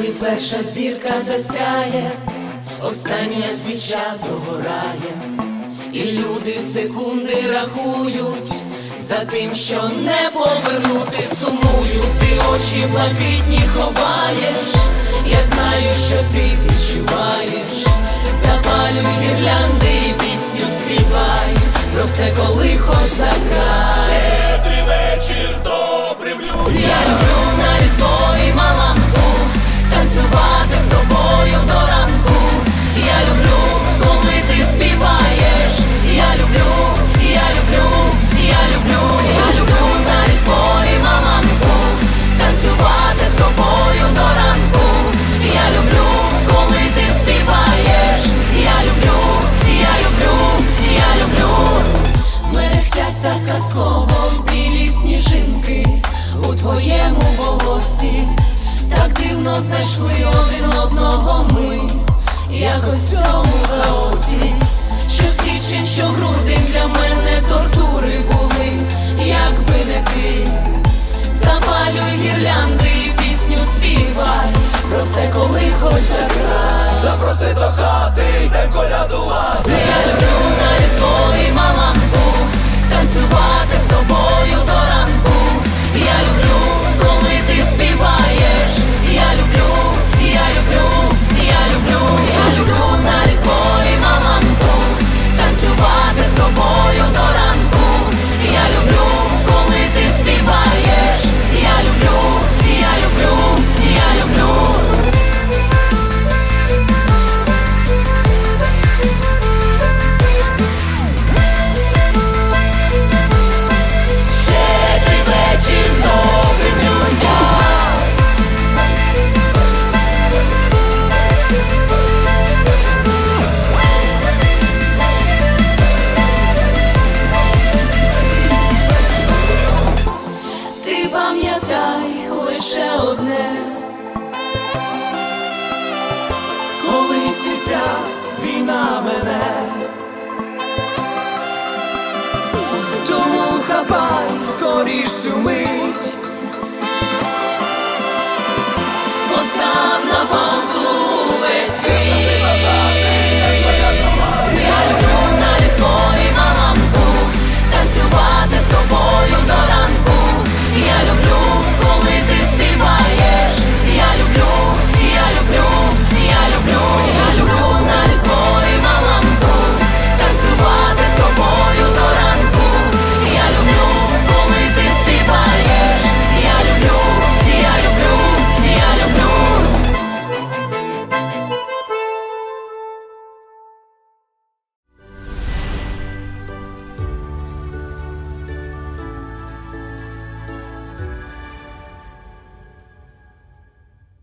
Коли перша зірка засяє, остання свіча догорає, і люди секунди рахують за тим, що не повернути сумують, ти очі блакитні ховаєш, я знаю, що ти відчуваєш, твоєму волосі, так дивно знайшли один одного ми, якось в цьому хаосі, що січень, що грудень для мене тортури були, якби не ти, запалюй гірлянди і пісню співай, про все, коли хоч заграй. Запроси до хати, йдем колядувати. Колись і ця війна мене. тому хапай скоріш цю мить